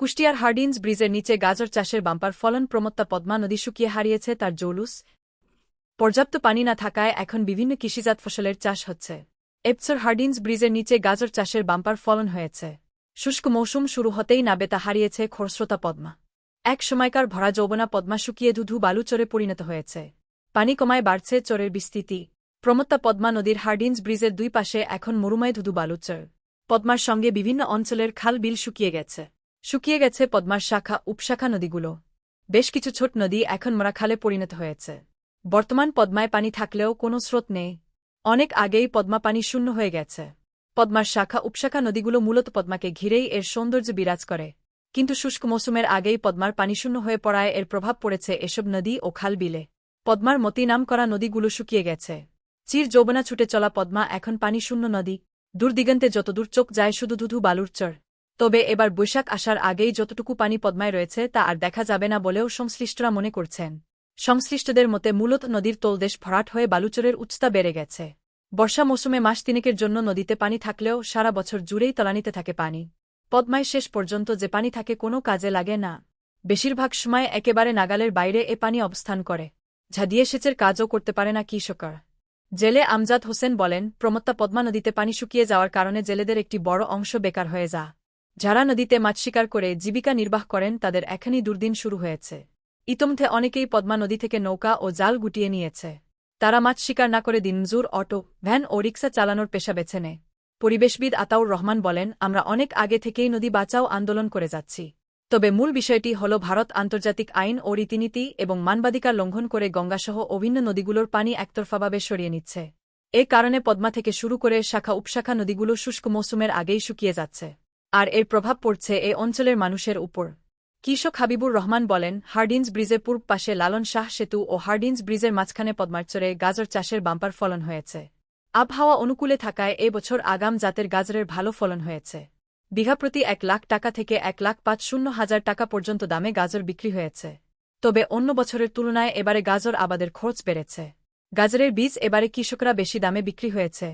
কুষ্টিয়ার হার্ডিন্স ব্রিজের নিচে গাজর চাষের বাম্পার ফলন প্রমত্তা পদ্মা নদী শুকিয়ে হারিয়েছে তার জৌলুস। পর্যাপ্ত পানি না থাকায় এখন বিভিন্ন কৃষিজাত ফসলের চাষ হচ্ছে। এবছর হার্ডিন্স ব্রিজের নিচে গাজর চাষের বাম্পার ফলন হয়েছে। শুষ্ক মৌসুম শুরু হতেই নাবেতা হারিয়েছে খরস্রোতা পদ্মা। এক সময়কার ভরা যৌবনা পদ্মা শুকিয়ে ধুধু বালুচরে পরিণত হয়েছে। পানি কমায় বাড়ছে চরের বিস্তৃতি। প্রমত্তা পদ্মা নদীর হার্ডিন্স ব্রিজের দুই পাশে এখন মরুময় ধুধু বালুচর পদ্মার সঙ্গে বিভিন্ন অঞ্চলের খাল বিল শুকিয়ে গেছে। শুকিয়ে গেছে পদ্মার শাখা, উপশাখা নদীগুলো। বেশ কিছু ছোট নদী এখন মরাখালে পরিণত হয়েছে। বর্তমান পদ্মায় পানি থাকলেও কোনো স্রোত নেই। অনেক আগেই পদ্মা পানি শূন্য হয়ে গেছে। পদ্মার শাখা, উপশাখা নদীগুলো মূলত পদ্মাকে ঘিরেই এর সৌন্দর্য বিরাজ করে। কিন্তু শুষ্ক মৌসুমের আগেই পদ্মার পানি শূন্য হয়ে পড়ায় এর প্রভাব পড়েছে এসব নদী ও খাল বিলে। পদ্মার মতি নাম করা নদীগুলো শুকিয়ে গেছে। চির যৌবনা ছুটে চলা পদ্মা এখন পানিশূন্য নদী। দূরদিগন্তে যতদূর চোখ যায় শুধু ধুধু বালুর চর। তবে এবার বৈশাখ আসার আগেই যতটুকু পানি পদ্মায় রয়েছে তা আর দেখা যাবে না বলেও সংশ্লিষ্টরা মনে করছেন। সংশ্লিষ্টদের মতে মূলত নদীর তোলদেশ ভরাট হয়ে বালুচরের উচ্চতা বেড়ে গেছে। বর্ষা মৌসুমে মাস তিনেকের জন্য নদীতে পানি থাকলেও সারা বছর জুড়েই তলানিতে থাকে পানি। পদ্মায় শেষ পর্যন্ত যে পানি থাকে কোনো কাজে লাগে না। বেশিরভাগ সময় একেবারে নাগালের বাইরে এ পানি অবস্থান করে। যা দিয়ে সেচের কাজও করতে পারে না কৃষকর। জেলে আমজাদ হোসেন বলেন, প্রমত্তা পদ্মা নদীতে পানি শুকিয়ে যাওয়ার কারণে জেলেদের একটি বড় অংশ বেকার হয়ে যা যারা নদীতে মাছ শিকার করে জীবিকা নির্বাহ করেন, তাদের এখনই দুর্দিন শুরু হয়েছে। ইতমধ্যে অনেকেই পদ্মা নদী থেকে নৌকা ও জাল গুটিয়ে নিয়েছে। তারা মাছ শিকার না করে দিনজুর অটো, ভ্যান ও রিক্সা চালানোর পেশা বেছে নেয়। পরিবেশবিদ আতাউর রহমান বলেন, আমরা অনেক আগে থেকেই নদী বাঁচাও আন্দোলন করে যাচ্ছি। তবে মূল বিষয়টি হল ভারত আন্তর্জাতিক আইন ও রীতিনীতি এবং মানবাধিকার লঙ্ঘন করে গঙ্গাসহ অভিন্ন নদীগুলোর পানি একতরফাভাবে সরিয়ে নিচ্ছে। এ কারণে পদ্মা থেকে শুরু করে শাখা উপশাখা নদীগুলো শুষ্ক মৌসুমের আগেই শুকিয়ে যাচ্ছে। আর এর প্রভাব পড়ছে এ অঞ্চলের মানুষের উপর। কৃষক হাবিবুর রহমান বলেন হার্ডিন্স ব্রিজের পূর্ব পাশে লালন শাহ সেতু ও হার্ডিন্স ব্রিজের মাঝখানে পদ্মারচরে গাজর চাষের বাম্পার ফলন হয়েছে। আবহাওয়া অনুকূলে থাকায় এ বছর আগাম জাতের গাজরের ভালো ফলন হয়েছে। বিঘাপ্রতি এক লাখ টাকা থেকে এক লাখ পাঁচ শূন্য হাজার টাকা পর্যন্ত দামে গাজর বিক্রি হয়েছে। তবে অন্য বছরের তুলনায় এবারে গাজর আবাদের খরচ বেড়েছে। গাজরের বীজ এবারে কৃষকরা বেশি দামে বিক্রি হয়েছে।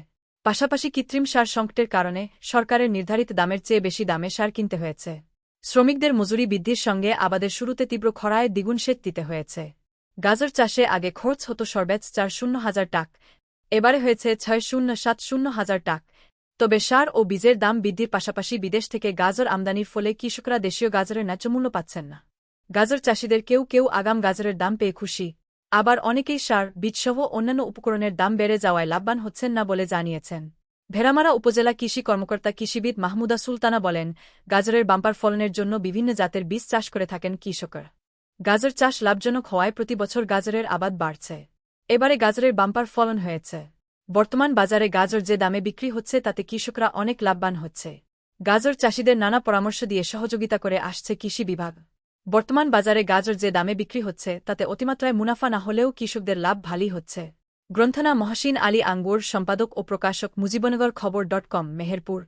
পাশাপাশি কৃত্রিম সার সংকটের কারণে সরকারের নির্ধারিত দামের চেয়ে বেশি দামে সার কিনতে হয়েছে। শ্রমিকদের মজুরি বৃদ্ধির সঙ্গে আবাদের শুরুতে তীব্র খরায় দ্বিগুণ সেচ দিতে হয়েছে। গাজর চাষে আগে খরচ হতো সর্বোচ্চ চার শূন্য হাজার টাক, এবারে হয়েছে ছয় শূন্য সাত শূন্য হাজার টাক। তবে সার ও বীজের দাম বৃদ্ধির পাশাপাশি বিদেশ থেকে গাজর আমদানির ফলে কৃষকরা দেশীয় গাজরের ন্যায্যমূল্য পাচ্ছেন না। গাজর চাষিদের কেউ কেউ আগাম গাজরের দাম পেয়ে খুশি। আবার অনেকেই সার, বীজসহ অন্যান্য উপকরণের দাম বেড়ে যাওয়ায় লাভবান হচ্ছেন না বলে জানিয়েছেন। ভেড়ামারা উপজেলা কৃষি কর্মকর্তা কৃষিবিদ মাহমুদা সুলতানা বলেন, গাজরের বাম্পার ফলনের জন্য বিভিন্ন জাতের বীজ চাষ করে থাকেন কৃষকরা। গাজর চাষ লাভজনক হওয়ায় প্রতি বছর গাজরের আবাদ বাড়ছে। এবারে গাজরের বাম্পার ফলন হয়েছে। বর্তমান বাজারে গাজর যে দামে বিক্রি হচ্ছে তাতে কৃষকরা অনেক লাভবান হচ্ছে। গাজর চাষিদের নানা পরামর্শ দিয়ে সহযোগিতা করে আসছে কৃষি বিভাগ। বর্তমান বাজারে গাজর যে দামে বিক্রি হচ্ছে, তাতে অতিমাত্রায় মুনাফা না হলেও কৃষকদের লাভ ভালই হচ্ছে। গ্রন্থনা মহাসিন আলী আঙ্গুর, সম্পাদক ও প্রকাশক মুজিবনগর খবর ডট কম, মেহেরপুর।